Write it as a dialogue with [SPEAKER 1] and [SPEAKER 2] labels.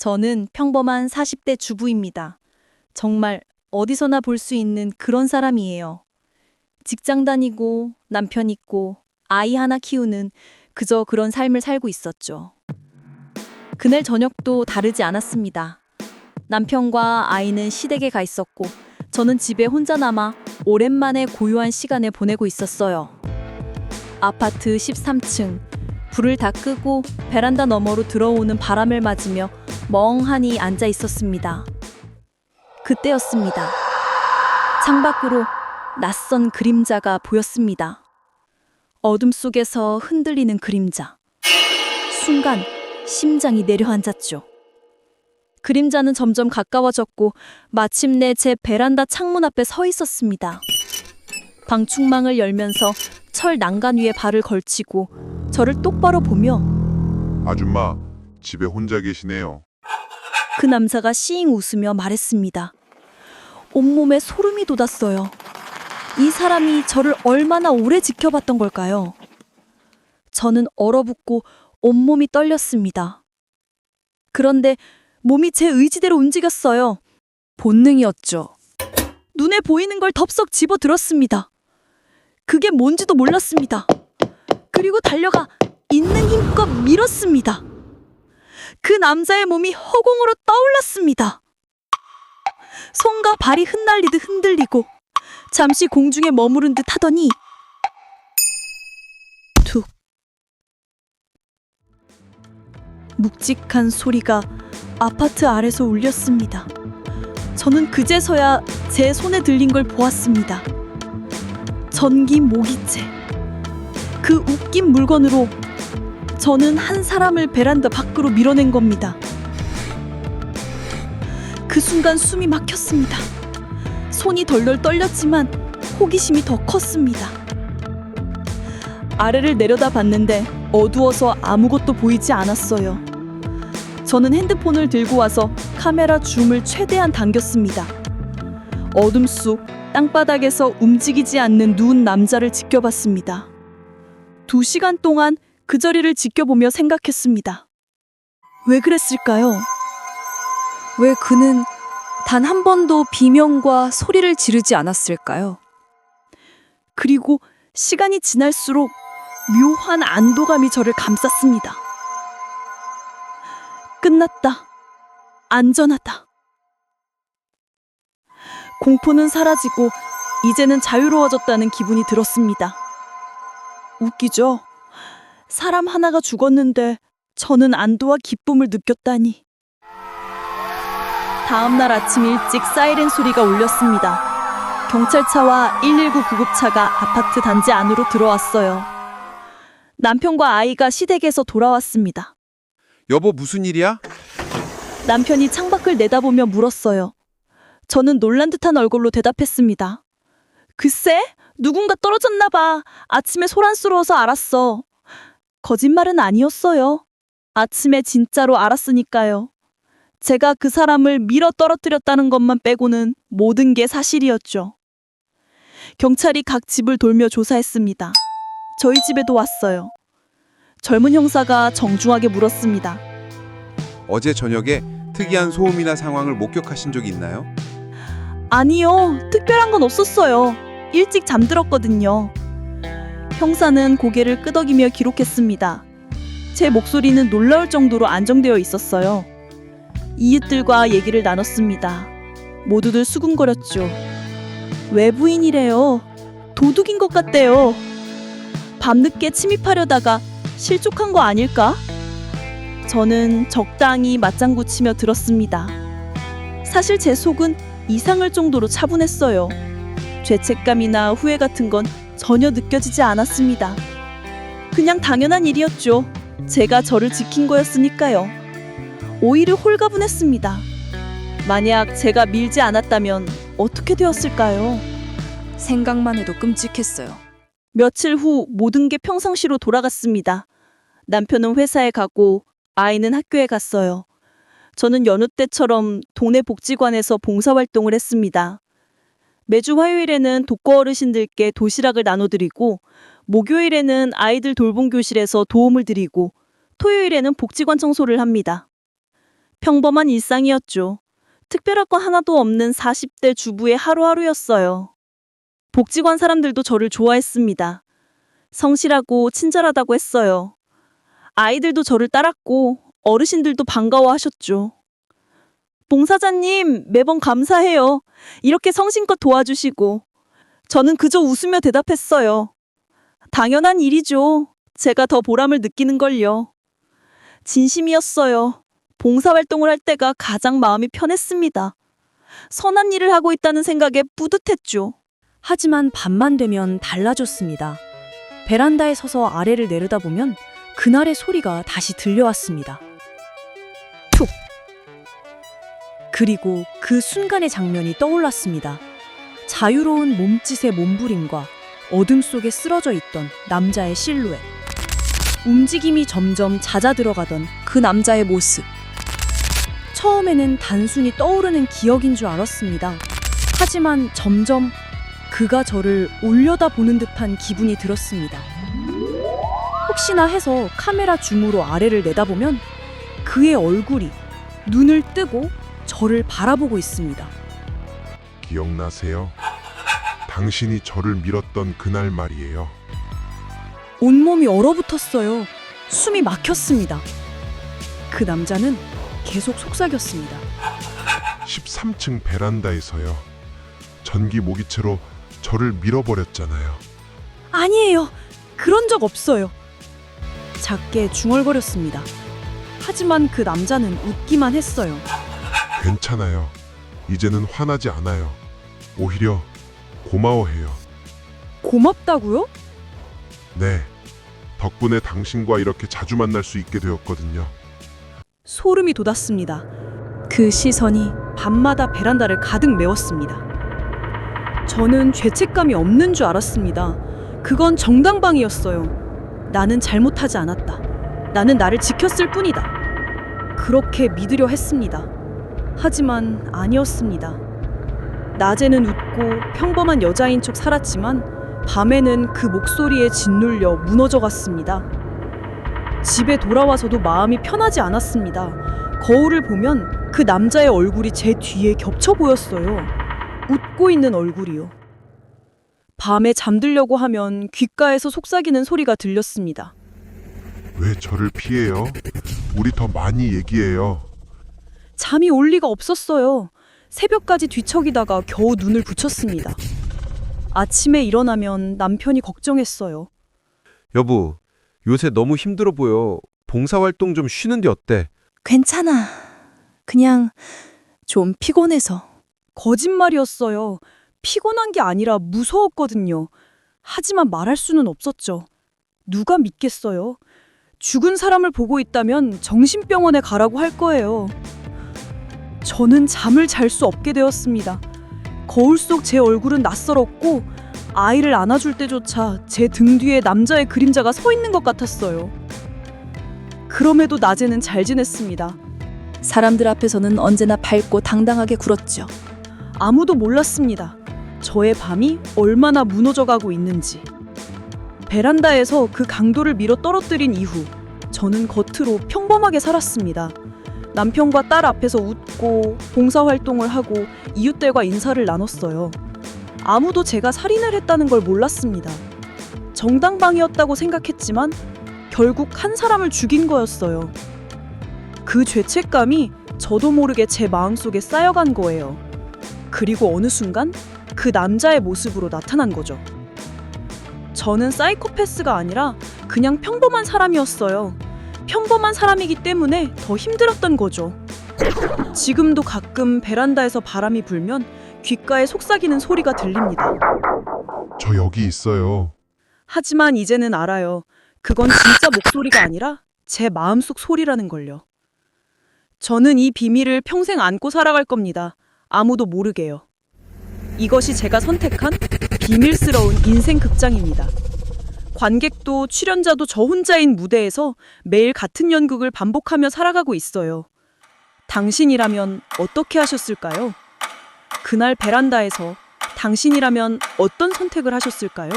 [SPEAKER 1] 저는 평범한 40대 주부입니다. 정말 어디서나 볼 수 있는 그런 사람이에요. 직장 다니고 남편 있고 아이 하나 키우는 그저 그런 삶을 살고 있었죠. 그날 저녁도 다르지 않았습니다. 남편과 아이는 시댁에 가 있었고 저는 집에 혼자 남아 오랜만에 고요한 시간을 보내고 있었어요. 아파트 13층 불을 다 끄고 베란다 너머로 들어오는 바람을 맞으며 멍하니 앉아 있었습니다. 그때였습니다. 창밖으로 낯선 그림자가 보였습니다. 어둠 속에서 흔들리는 그림자. 순간 심장이 내려앉았죠. 그림자는 점점 가까워졌고 마침내 제 베란다 창문 앞에 서 있었습니다. 방충망을 열면서 철 난간 위에 발을 걸치고 저를 똑바로 보며
[SPEAKER 2] 아줌마, 집에 혼자 계시네요.
[SPEAKER 1] 그 남자가 씩 웃으며 말했습니다. 온몸에 소름이 돋았어요. 이 사람이 저를 얼마나 오래 지켜봤던 걸까요? 저는 얼어붙고 온몸이 떨렸습니다. 그런데 몸이 제 의지대로 움직였어요. 본능이었죠. 눈에 보이는 걸 덥석 집어 들었습니다. 그게 뭔지도 몰랐습니다. 그리고 달려가 있는 힘껏 밀었습니다. 그 남자의 몸이 허공으로 떠올랐습니다. 손과 발이 흩날리듯 흔들리고 잠시 공중에 머무른 듯 하더니 툭 묵직한 소리가 아파트 아래서 울렸습니다. 저는 그제서야 제 손에 들린 걸 보았습니다. 전기 모기채. 그 웃긴 물건으로 저는 한 사람을 베란다 밖으로 밀어낸 겁니다. 그 순간 숨이 막혔습니다. 손이 덜덜 떨렸지만 호기심이 더 컸습니다. 아래를 내려다 봤는데 어두워서 아무것도 보이지 않았어요. 저는 핸드폰을 들고 와서 카메라 줌을 최대한 당겼습니다. 어둠 속 땅바닥에서 움직이지 않는 누운 남자를 지켜봤습니다. 두 시간 동안 그 자리를 지켜보며 생각했습니다. 왜 그랬을까요? 왜 그는 단 한 번도 비명과 소리를 지르지 않았을까요? 그리고 시간이 지날수록 묘한 안도감이 저를 감쌌습니다. 끝났다. 안전하다. 공포는 사라지고 이제는 자유로워졌다는 기분이 들었습니다. 웃기죠? 사람 하나가 죽었는데 저는 안도와 기쁨을 느꼈다니. 다음 날 아침 일찍 사이렌 소리가 울렸습니다. 경찰차와 119 구급차가 아파트 단지 안으로 들어왔어요. 남편과 아이가 시댁에서 돌아왔습니다.
[SPEAKER 3] 여보 무슨 일이야?
[SPEAKER 1] 남편이 창밖을 내다보며 물었어요. 저는 놀란 듯한 얼굴로 대답했습니다. 글쎄, 누군가 떨어졌나 봐. 아침에 소란스러워서 알았어. 거짓말은 아니었어요. 아침에 진짜로 알았으니까요. 제가 그 사람을 밀어 떨어뜨렸다는 것만 빼고는 모든 게 사실이었죠. 경찰이 각 집을 돌며 조사했습니다. 저희 집에도 왔어요. 젊은 형사가 정중하게 물었습니다.
[SPEAKER 3] 어제 저녁에 특이한 소음이나 상황을 목격하신 적이 있나요?
[SPEAKER 1] 아니요, 특별한 건 없었어요. 일찍 잠들었거든요. 형사는 고개를 끄덕이며 기록했습니다. 제 목소리는 놀라울 정도로 안정되어 있었어요. 이웃들과 얘기를 나눴습니다. 모두들 수군거렸죠. 외부인이래요. 도둑인 것 같대요. 밤늦게 침입하려다가 실족한 거 아닐까? 저는 적당히 맞장구 치며 들었습니다. 사실 제 속은 이상할 정도로 차분했어요. 죄책감이나 후회 같은 건 전혀 느껴지지 않았습니다. 그냥 당연한 일이었죠. 제가 저를 지킨 거였으니까요. 오히려 홀가분했습니다. 만약 제가 밀지 않았다면 어떻게 되었을까요? 생각만 해도 끔찍했어요. 며칠 후 모든 게 평상시로 돌아갔습니다. 남편은 회사에 가고 아이는 학교에 갔어요. 저는 여느 때처럼 동네 복지관에서 봉사활동을 했습니다. 매주 화요일에는 독거 어르신들께 도시락을 나눠드리고, 목요일에는 아이들 돌봄 교실에서 도움을 드리고, 토요일에는 복지관 청소를 합니다.
[SPEAKER 4] 평범한 일상이었죠. 특별할 거 하나도 없는 40대 주부의 하루하루였어요. 복지관 사람들도 저를 좋아했습니다. 성실하고 친절하다고 했어요. 아이들도 저를 따랐고 어르신들도 반가워하셨죠. 봉사자님, 매번 감사해요. 이렇게 성심껏 도와주시고. 저는 그저 웃으며 대답했어요. 당연한 일이죠. 제가 더 보람을 느끼는걸요. 진심이었어요. 봉사활동을 할 때가 가장 마음이 편했습니다. 선한 일을 하고 있다는 생각에 뿌듯했죠.
[SPEAKER 1] 하지만 밤만 되면 달라졌습니다. 베란다에 서서 아래를 내려다보면 그날의 소리가 다시 들려왔습니다. 그리고 그 순간의 장면이 떠올랐습니다. 자유로운 몸짓의 몸부림과 어둠 속에 쓰러져 있던 남자의 실루엣. 움직임이 점점 잦아 들어가던 그 남자의 모습. 처음에는 단순히 떠오르는 기억인 줄 알았습니다. 하지만 점점 그가 저를 올려다 보는 듯한 기분이 들었습니다. 혹시나 해서 카메라 줌으로 아래를 내다보면 그의 얼굴이 눈을 뜨고 저를 바라보고 있습니다.
[SPEAKER 2] 기억나세요? 당신이 저를 밀었던 그날 말이에요.
[SPEAKER 1] 온몸이 얼어붙었어요. 숨이 막혔습니다. 그 남자는 계속 속삭였습니다.
[SPEAKER 2] 13층 베란다에서요. 전기 모기채로 저를 밀어버렸잖아요.
[SPEAKER 1] 아니에요. 그런 적 없어요. 작게 중얼거렸습니다. 하지만 그 남자는 웃기만 했어요.
[SPEAKER 2] 괜찮아요. 이제는 화나지 않아요. 오히려 고마워해요.
[SPEAKER 1] 고맙다고요?
[SPEAKER 2] 네. 덕분에 당신과 이렇게 자주 만날 수 있게 되었거든요.
[SPEAKER 1] 소름이 돋았습니다. 그 시선이 밤마다 베란다를 가득 메웠습니다. 저는 죄책감이 없는 줄 알았습니다. 그건 정당방위였어요. 나는 잘못하지 않았다. 나는 나를 지켰을 뿐이다. 그렇게 믿으려 했습니다. 하지만 아니었습니다. 낮에는 웃고 평범한 여자인 척 살았지만 밤에는 그 목소리에 짓눌려 무너져 갔습니다. 집에 돌아와서도 마음이 편하지 않았습니다. 거울을 보면 그 남자의 얼굴이 제 뒤에 겹쳐 보였어요. 웃고 있는 얼굴이요. 밤에 잠들려고 하면 귓가에서 속삭이는 소리가 들렸습니다.
[SPEAKER 2] 왜 저를 피해요? 우리 더 많이 얘기해요.
[SPEAKER 1] 잠이 올 리가 없었어요. 새벽까지 뒤척이다가 겨우 눈을 붙였습니다. 아침에 일어나면 남편이 걱정했어요.
[SPEAKER 3] 여보, 요새 너무 힘들어 보여. 봉사활동 좀 쉬는데 어때?
[SPEAKER 1] 괜찮아. 그냥 좀 피곤해서. 거짓말이었어요. 피곤한 게 아니라 무서웠거든요. 하지만 말할 수는 없었죠. 누가 믿겠어요? 죽은 사람을 보고 있다면 정신병원에 가라고 할 거예요. 저는 잠을 잘 수 없게 되었습니다. 거울 속 제 얼굴은 낯설었고 아이를 안아줄 때조차 제 등 뒤에 남자의 그림자가 서 있는 것 같았어요. 그럼에도 낮에는 잘 지냈습니다. 사람들 앞에서는 언제나 밝고 당당하게 굴었죠. 아무도 몰랐습니다. 저의 밤이 얼마나 무너져 가고 있는지. 베란다에서 그 강도를 밀어 떨어뜨린 이후 저는 겉으로 평범하게 살았습니다. 남편과 딸 앞에서 웃고 봉사활동을 하고 이웃들과 인사를 나눴어요. 아무도 제가 살인을 했다는 걸 몰랐습니다. 정당방위였다고 생각했지만 결국 한 사람을 죽인 거였어요. 그 죄책감이 저도 모르게 제 마음속에 쌓여간 거예요. 그리고 어느 순간 그 남자의 모습으로 나타난 거죠. 저는 사이코패스가 아니라 그냥 평범한 사람이었어요. 평범한 사람이기 때문에 더 힘들었던 거죠. 지금도 가끔 베란다에서 바람이 불면 귓가에 속삭이는 소리가 들립니다.
[SPEAKER 2] 저 여기 있어요.
[SPEAKER 1] 하지만 이제는 알아요. 그건 진짜 목소리가 아니라 제 마음속 소리라는 걸요. 저는 이 비밀을 평생 안고 살아갈 겁니다. 아무도 모르게요. 이것이 제가 선택한 비밀스러운 인생 극장입니다. 관객도 출연자도 저 혼자인 무대에서 매일 같은 연극을 반복하며 살아가고 있어요. 당신이라면 어떻게 하셨을까요? 그날 베란다에서 당신이라면 어떤 선택을 하셨을까요?